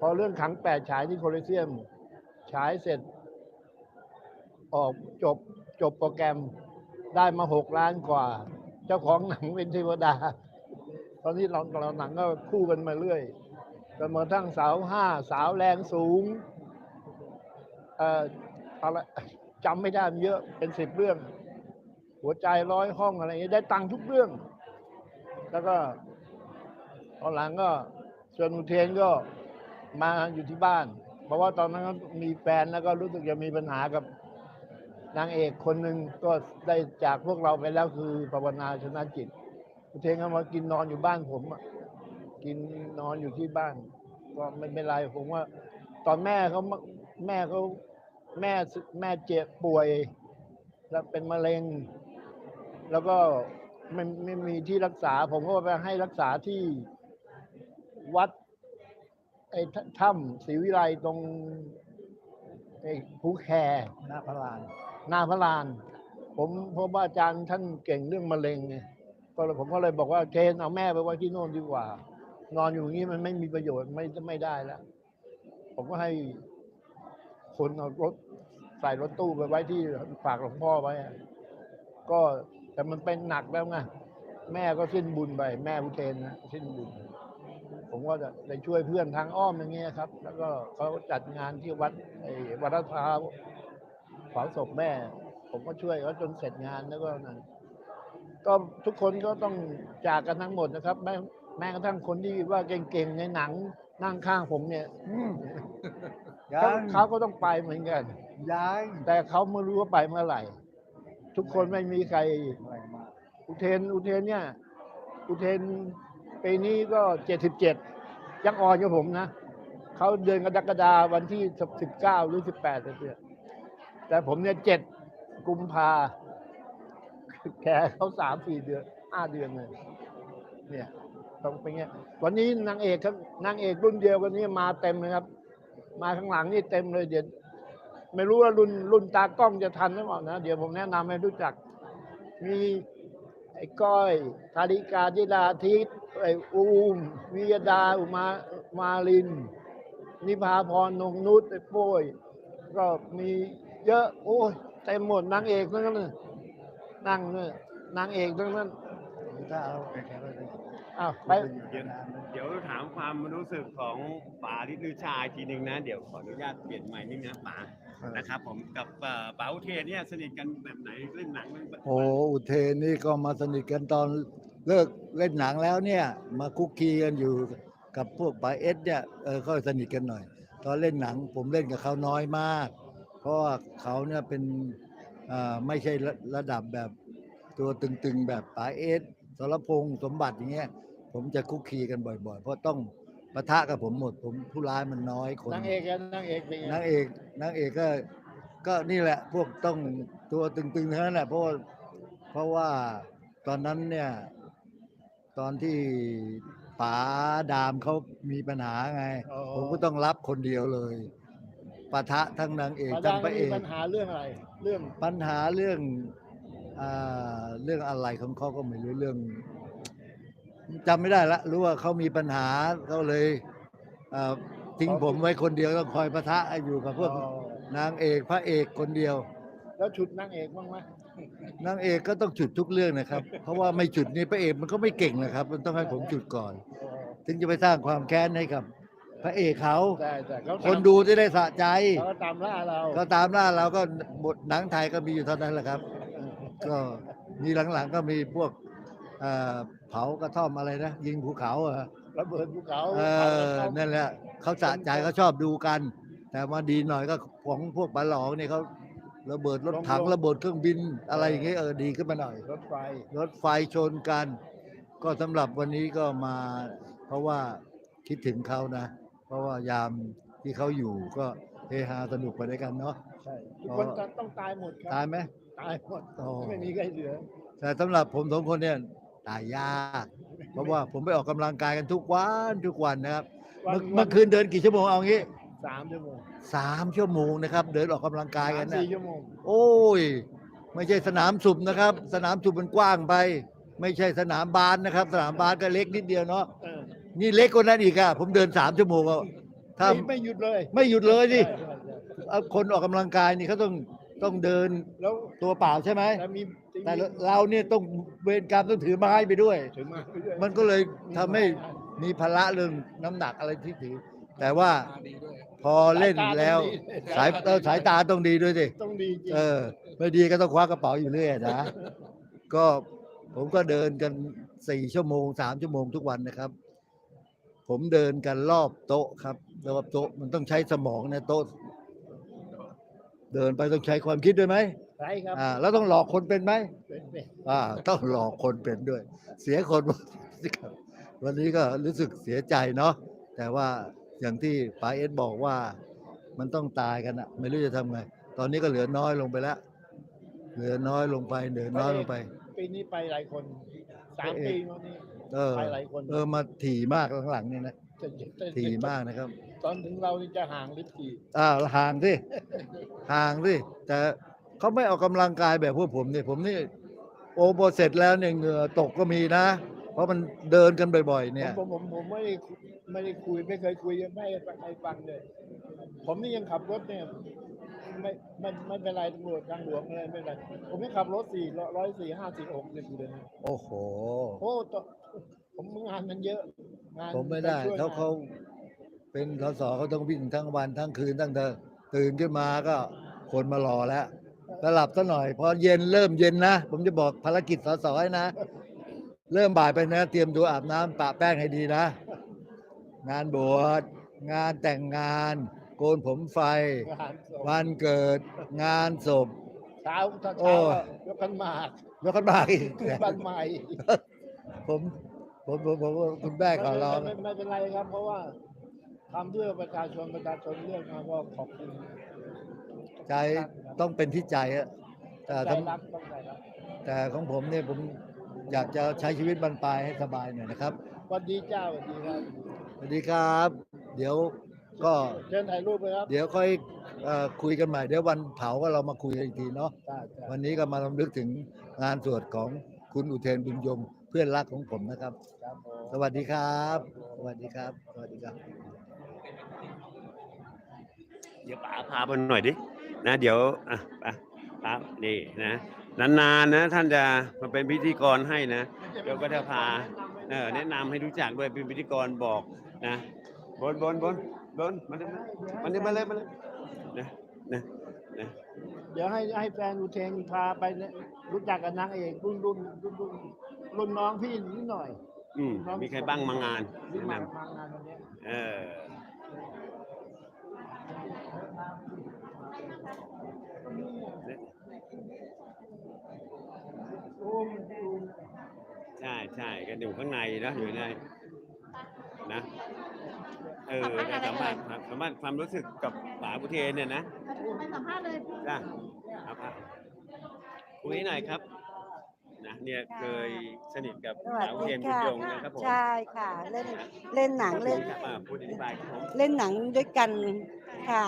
พอเรื่องขังแปดฉายที่โคลอเซียม ฉายเสร็จ ออกจบจบโปรแกรมได้มาหกล้านกว่า เจ้าของหนังเป็นเทวดา ตอนนี้เราเราหนังก็คู่กันมาเรื่อยจนมาทั้งสาวห้าสาวแรงสูง เอ่ออะไรจำไม่ได้เยอะเป็นสิบเรื่อง หัวใจร้อยห้องอะไรงเงี้ยได้ตังค์ทุกเรื่อง แล้วก็ตอนหลังก็ส่วนอุเทนก็ มาอยู่ที่บ้าน เพราะว่าตอนนั้นก็มีแฟนแล้วก็รู้สึกจะมีปัญหากับนางเอกคนหนึ่งก็ได้จากพวกเราไปแล้วคือภาวนาชนะจิตเทนก็มากินนอนอยู่บ้านผมอะกินนอนอยู่ที่บ้าน ก็ไม่เป็นไรผมว่า ตอนแม่เขาแม่เขาแม่แม่เจ็บป่วย แล้วเป็นมะเร็ง แล้วก็ไม่ไม่มีที่รักษา ผมก็ไปให้รักษาที่วัด ไอ้ถ้ถ้ำศรีวิไลตรงไอ้ภูแคหน้าพระลาน หน้าพระลาน ผมเพราะว่าอาจารย์ท่านเก่งเรื่องมะเร็งไงก็เลยผมก็เลยบอกว่าเคนเอาแม่ไปไว้ที่โน่นดีกว่า นอนอยู่อย่างนี้มันไม่มีประโยชน์ไม่ไม่ได้แล้ว ผมก็ให้คนเอารถใส่รถตู้ไปไว้ที่ฝากหลวงพ่อไว้อะก็แต่มันเป็นหนักแล้วไงแม่ก็สิ้นบุญไป แม่อุเทนนะสิ้นบุญ ผมก็จะได้ช่วยเพื่อนทางอ้อมอย่างเงี้ยครับ แล้วก็เขาจัดงานที่วัดไอ้วัดลาดพร้าวเผาศพแม่ ผมก็ช่วยเขาจนเสร็จงานแล้วก็นั่นก็ทุกคนก็ต้องจากกันทั้งหมดนะครับ แม้แม้กระทั่งคนที่ว่าเก่งๆในหนังนั่งข้างผมเนี่ยยัเขางเขาก็ต้องไปเหมือนกัน ยังแต่เขาไม่รู้ว่าไปเมื่อไหร่ ทุกคนไม่มีใครแรงมากอุเทนอุเทนเนี่ย อุเทน ปีนี้ก็เจ็ดสิบเจ็ดยังอ่อนกับผมนะเขาเดือนกรกฎาวันที่สิบเก้าหรือสิบแปดเนี่ยแต่ผมเนี่ยเจ็ดกุมภาแค่เขาสามสี่เดือนห้าเดือนเลยเนี่ยต้องเป็นเงี้ยวันนี้นางเอกครับนางเอกรุ่นเดียวกันนี้มาเต็มเลยครับ มาข้างหลังนี่เต็มเลยเดี๋ยวไม่รู้ว่ารุ่นรุ่นตากล้องจะทันหรือเปล่านะ เดี๋ยวผมแนะนำให้รู้จัก มี ไอ้ก้อยธาริกาจิราทิตไอ้อูมวิยดาอุมามาลิน นิพาพรนงนุชไอ้โป้ยก็มีเยอะ โอ้ยเต็มหมดนางเอกทั้งนั้นเลยนั่งเนี่ยนางเอกทั้งนั้นถ้าเอาแข็งๆเลยอ้าวไปเดี๋ยวเดี๋ยวถามความรู้สึกของป๋าลิลือชายทีหนึ่งนะ เดี๋ยวขออนุญาตเปลี่ยนใหม่นิดนะป๋า นะครับผมกับเอ่อป๋าอุเทนเนี่ยสนิทกันแบบไหนเล่นหนังเรื่องแบบโอ้อุเทนนี่ก็มาสนิทกันตอนเลิกเล่นหนังแล้วเนี่ย มาคุกคีกันอยู่กับพวกปาเอสเนี่ยเออก็สนิทกันหน่อย ตอนเล่นหนังผมเล่นกับเขาน้อยมาก เพราะว่าเขาเนี่ยเป็นอ่าไม่ใช่ระระดับแบบตัวตึงๆแบบปาเอสสรพงษ์สมบัติอย่างเงี้ยผมจะคุกคีกันบ่อยๆ เพราะต้อง ปะทะกับผมหมดผมผู้ร้ายมันน้อยคนนางเอกกันนางเอกเป็นไงนางเอกนางเอกก็ก็นี่แหละพวกต้องตัวตึงๆทั้งนั้นแหละเพราะว่าเพราะว่าตอนนั้นเนี่ยตอนที่ป๋าดามเขามีปัญหาไง อ๋อผมก็ต้องรับคนเดียวเลยปะทะทั้งนางเอกมาทั้ดังงพระเอมีก ปัญหาเรื่องอะไร เรื่องปัญหาเรื่องอ่าเรื่องอะไรของเขาก็ไม่รู้เรื่อง จำไม่ได้ละรู้ว่าเขามีปัญหาเขาเลยอ่าทิ้งผมไว้คนเดียวต้องคอยปะทะอยู่กับพวกอ๋อนางเอกพระเอกคนเดียว แล้วฉุดนางเอกบ้างไหมนางเอกก็ต้องจุดทุกเรื่องนะครับ เพราะว่าไม่จุดนี่พระเอกมันก็ไม่เก่งนะครับ มันต้องให้ผมจุดก่อนอ๋อถึงจะไปสร้างความแค้นให้กับ พระเอกเขาแต่แต่เขาคนดูจะได้สะใจ เขาก็ตามล่าเราก็ตามล่าเราก็บทหนังไทยก็มีอยู่เท่านั้นแหละครับ ก็มีหลังๆก็มีพวกเอ่อ เผากระท่อมอะไรนะ ยิงภูเขาอะระเบิดภูเขาเอเผาอเขานั่นแหละเขาสะใจเขาชอบดูกัน แต่มาดีหน่อยก็ของพวกปลาหลองเนี่ยเขาระเบิดรถถังระเบิดเครื่องบินอะไรอย่างเงี้ยเออดีขึ้นมาหน่อย รถไฟรถไฟชนกัน ก็สำหรับวันนี้ก็มา เพราะว่าคิดถึงเขานะ เพราะว่ายามที่เขาอยู่ก็เฮฮาสนุกไปด้วยกันเนาะใช่ทุกคนจะต้องตายหมดคตารัยบไหมตายหมดโอ้ไม่มีใครเหลือแต่สำหรับผมสองคนเนี่ย ตายยากเพราะว่าผมไปออกกำลังกายกันทุกวันทุกวันนะครับวัเมื่อเมื่อคืนเดินกี่ชั่วโมงเอางี้สามชั่วโมงสามชั่วโมงนะครับ เดินออกกำลังกายกันสมนะสี่ชั่วโมงโอ้ย ไม่ใช่สนามสุบนะครับ สนามสุบมันกว้างไป ไม่ใช่สนามบาสนะครับ สนามบาสก็เล็กนิดเดียวเนาะเออนี่เล็กกว่านั้นอีกอะผมเดินสามชั่วโมงอะถ้าไม่ไม่หยุดเลย ไม่หยุดเลยดิใช่ใช่ใช่เอาคนออกกำลังกายนี่เขาต้องต้องเดินแล้วตัวเปล่าใช่ไหมแต่มี แต่เราเนี่ยต้องเวรกรรมต้องถือไม้ไปด้วย ถึงมาเรื่อยๆมันก็เลยทำให้มีภาระเรื่องน้ำหนักอะไรที่ถือ แต่ว่าพอเล่นแล้ว สายเออสายตาต้องดีด้วยสิ ต้องดีจริงเออไม่ดีก็ต้องคว้ากระเป๋าอยู่เรื่อยนะ ก็ผมก็เดินกันสี่ชั่วโมงสามชั่วโมงทุกวันนะครับ ผมเดินกันรอบโต๊ะครับรอบโต๊ะมันต้องใช้สมองนะโต๊ะ เดินไปต้องใช้ความคิดด้วยไหม ใช่ครับอ่าแล้วต้องหลอกคนเป็นไหมเป็นเป็นอ่า ต้องหลอกคนเป็นด้วย เสียคนหมดครับวันนี้ก็รู้สึกเสียใจเนาะแต่ว่าอย่างที่ป๋าเอสบอกว่ามันต้องตายกันอะไม่รู้จะทำไง ตอนนี้ก็เหลือน้อยลงไปแล้วเหลือน้อยลงไปเหลือน้อยลงไปปีนี้ไปหลายคนสามเอ๊ะปีมานี้เออไปหลายคนเออมาถี่มากหลังๆเนี่ยนะจะจะถี่มากนะครับ ตอนถึงเรานี่จะห่างลิบทีอ่าห่างสิห่างสิแต่ เขาไม่ออกกำลังกายแบบพวกผมเนี่ยผมนี่โอโบเสร็จแล้วเนี่ยเหงื่อตกก็มีนะ เพราะมันเดินกันบ่อย ๆ เนี่ย ผมผมผมไม่ได้คุไม่ได้คุยไม่เคยคุยไม่ให้ใครฟังเลย ผมนี่ยังขับรถเนี่ยไม่ไม่ไม่เป็นไรตำรวจทางหลวงอะไรไม่เป็นไรผมยังขับรถสี่ร้อยสี่ห้าสี่หกสิบอยู่เลยนะโอ้โหโอ้ตผมงานมันเยอะงานผมไม่ได้ปช่วยเขางนเขาเป็นสสเขาต้องวิ่งทั้งวันทั้งคืนตั้งแต่ตื่นขึ้นมาก็คนมารอแล้ว แล้วหลับซะหน่อย พอเย็นเริ่มเย็นนะ ผมจะบอกภารกิจสสให้นะ เริ่มบ่ายไปนะ เตรียมตัวอาบน้ำปะแป้งให้ดีนะ งานบวชงานแต่งงาน โกนผมไฟงานศพวันเกิดงานศพ เช้าเช้าโอ้ เช้าอะยกขันหมากแล้วก็มาอีกขึ้นบ้านใหม่ผมผมผมผมผมคุณแม่ขอร้อง ไม่ไม่ไม่เป็นไรครับ เพราะว่าทำเพื่อประชาชนประชาชนเลือกมาก็ขอบคุณใจ ต้องเป็นที่ใจอะแต่ใจทั้งรักต้องใจรักแต่ของผมเนี่ยผมอยากจะใช้ชีวิตบรรปลายให้สบายหน่อยนะครับสวัสดีเจ้าสวัสดีครับสวัสดีครับ เดี๋ยวก็เชิญถ่ายรูปไปครับเดี๋ยวค่อยเอ่อคุยกันใหม่เดี๋ยววันเผาก็เรามาคุยกันอีกทีเนาะใช่ใช่วันนี้ก็มาลำลึกถึงงานสวดของคุณอุเทนบุญยงเพื่อนรักของผมนะครับ ครับผม สวัสดีครับ สวัสดีครับ สวัสดีครับ เดี๋ยวป๋าพาไปหน่อยดิ นะเดี๋ยวอะป๋าป๋านี่นะนานๆนะท่านจะมาเป็นพิธีกรให้นะเดี๋ยวก็จะพาเออแนะนำให้รู้จักด้วยเป็นพิธีกรบอกนะบนบนบนบนมาเลยมาเลยมาเลยมาเลยนะนะนะเดี๋ยวให้ให้แฟนอุเทนพาไปเนี่ยรู้จักกับนางเอกรุ่นรุ่นรุ่นรุ่นรุ่นน้องพี่นิดหน่อยอืมมีใครบ้างมางานที่แนะมานำมางานวันเนี้ย เออ โอ้มโอ้ม ใช่ใช่กันอยู่ข้างในนะอยู่ในนะเออได้สัมผัสครับสัมผัสความรู้สึกกับป๋าบุเทนเนี่ยนะไปสัมภาษณ์เลยจ้าครับครับคุยหน่อยครับนะเนี่ยเคยสนิทกับสวัป๋าสบุเทดีนบุญค่ะยงนะครับผมใช่ค่ะ เล่นเล่นหนังเล่นครับอ่าพูดอธิบายครับผมเล่นหนังด้วยกัน ค่ะ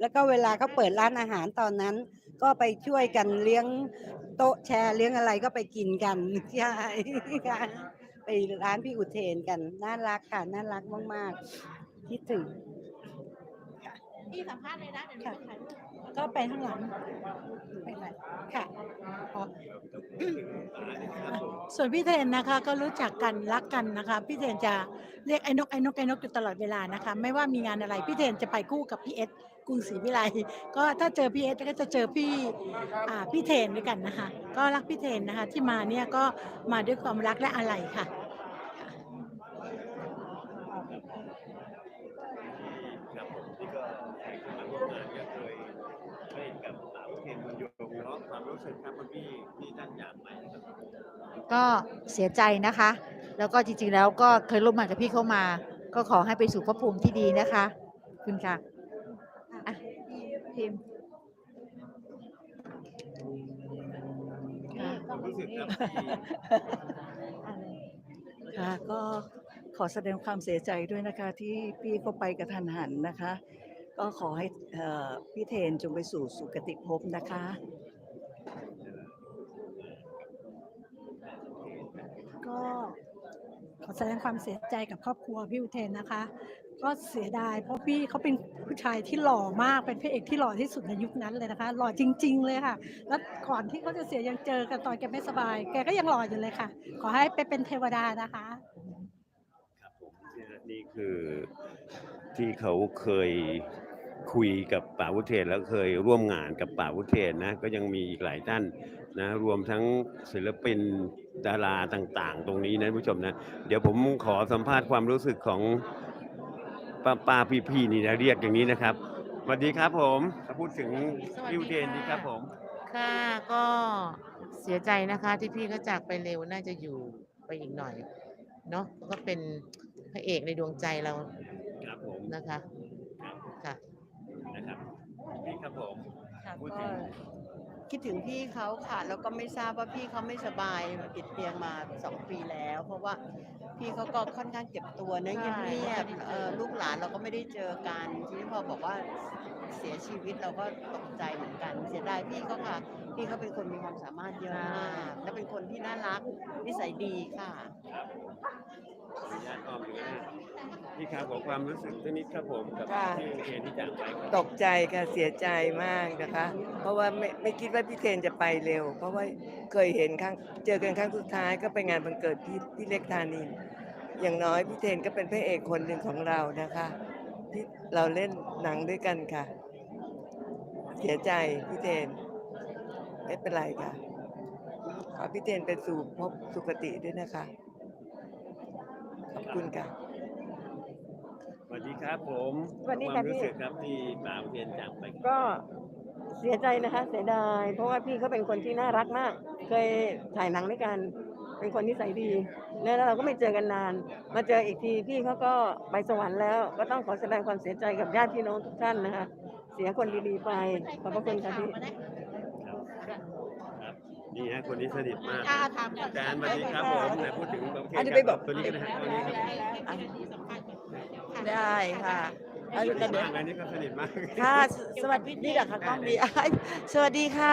แล้วก็เวลาเขาเปิดร้านอาหารตอนนั้น ก็ไปช่วยกันเลี้ยงโต๊ะแชร์เลี้ยงอะไรก็ไปกินกันใช่ค่ะไปร้านพี่อุเทนกันน่ารักค่ะน่ารักมากๆคิดถึงพี่สัมภาษณ์เลยนะเดี๋ยวนี้ไปถ่ายรูป ก็ไปข้างหลังไปไหนค่ะอ๋อส่วนพี่เทนนะคะก็รู้จักกันรักกันนะคะ พี่เทนจะเรียกไอ้นกไอ้นกไอ้นกอยู่ตลอดเวลานะคะ ไม่ว่ามีงานอะไรพี่เทนจะไปคู่กับพี่เอสกรุงศรีวิไลก็ถ้าเจอพี่เอสก็จะเจอพี่อ่าพี่เทนด้วยกันนะคะ ก็รักพี่เทนนะคะ ที่มาเนี่ยก็มาด้วยความรักและอะไรค่ะครับผมนี่ก็เคยมาร่วมงานก็เคยเล่นกับป๋าบุเทนบุญยงเนาะความรู้สึกครับคุณพี่ที่ท่านอยากไปนะครับก็เสียใจนะคะ แล้วก็จริงๆแล้วก็เคยร่วมงานกับพี่เข้ามา ก็ขอให้ไปสู่ภพภูมิที่ดีนะคะขอบคุณค่ะอะพิมพ์ความรู้สึกครับที่ค่ะก็ขอแสดงความเสียใจด้วยนะคะที่พี่เขาไปกระทันหันนะคะ ก็ขอให้เอ่อพี่เทนจงไปสู่สุคติภพนะคะ ก็ขอแสดงความเสียใจกับครอบครัวพี่อุเทนนะคะ ก็เสียดายเพราะพี่เขาเป็นผู้ชายที่หล่อมากเป็นพระเอกที่หล่อที่สุดในยุคนั้นเลยนะคะ หล่อจริง ๆ เลยค่ะ แล้วก่อนที่เขาจะเสียยังเจอกันตอนแกไม่สบาย แกก็ยังหล่ออยู่เลยค่ะ ขอให้ไปเป็นเทวดานะคะครับผมเนี่ยนี่คือที่เขาเคยคุยกับป่าวุเทนแล้วเคยร่วมงานกับป่าวุเทนนะก็ยังมีอีกหลายท่านนะรวมทั้งศิลปิน ดาราต่าง ๆ ตรงนี้นะผู้ชมนะ เดี๋ยวผมขอสัมภาษณ์ความรู้สึกของป้าป้าพี่พี่ๆนี่นะเรียกอย่างนี้นะครับสวัสดีครับผมพูดถึงสวัสดีพี่อุเทนดีค่ะครับผม ค่ะก็เสียใจนะคะที่พี่เขาจากไปเร็วน่าจะอยู่ไปอีกหน่อยเนาะก็เป็นพระเอกในดวงใจเราครับผมนะคะครับค่ะนะครับพี่ครับผมค่ะพูดก็ถึง คิดถึงพี่เขาค่ะแล้วก็ไม่ทราบว่าพี่เขาไม่สบายติดเตียงมาสองปีแล้ว เพราะว่าพี่เขาก็ค่อนข้างเก็บตัวเนอะใช่เงียบไม่ได้ๆเจอเอ่อลูกหลานเราก็ไม่ได้เจอกันทีนี้พอบอกว่าเสียชีวิตเราก็ตกใจเหมือนกัน เสียดายพี่เขาค่ะ พี่เขาเป็นคนมีความสามารถเยอะมากและเป็นคนที่น่ารักนิสัยดีค่ะ ขออนุญาตอ้อมเลยนะ พี่ครับขอความรู้สึกสักนิดครับผมกับค่ะพี่อุเทนที่จากไปครับตกใจค่ะเสียใจมากนะคะ เพราะว่าไม่ไม่คิดว่าพี่เทนจะไปเร็ว เพราะว่าเคยเห็นครั้งเจอกันครั้งสุดท้ายก็ไปงานวันเกิดพี่พี่เล็กธานิน อย่างน้อยพี่เทนก็เป็นพระเอกคนหนึ่งของเรานะคะที่เราเล่นหนังด้วยกันค่ะ เสียใจพี่เทนไม่เป็นไรค่ะขอพี่เทนไปสู่ภพสุคติด้วยนะคะ ขอบคุณค่ะ สวัสดีครับผมสวัสดีคค่ะวามรู้พี่สึกครับที่ป่าอุเทนจากไปครับก็เสียใจนะคะเสียดาย เพราะว่าพี่เขาเป็นคนที่น่ารักมาก เคยถ่ายหนังด้วยกัน เป็นคนนิสัยดีแล้วเราก็ไม่เจอกันนาน มาเจออีกทีพี่เขาก็ไปสวรรค์แล้ว ก็ต้องขอแสดงความเสียใจกับญาติพี่น้องทุกท่านนะคะ เสียคนดีๆไป ขอบพระคุณค่ะพี่ ครับนี่ฮะคนนี้สนิทมากอ่าถามก่อน อาจารย์สวัสดีครับผมไหนพูดถึงประเทศอันนี้ไปบอก ตัวนี้ก็ได้ฮะตัวนี้ครับ ได้ค่ะสนิทมากนะนี่ก็สนิทมาก ค่ะ สวัสดีนี่แหละค่ะก้องดีสวัสดีค่ะ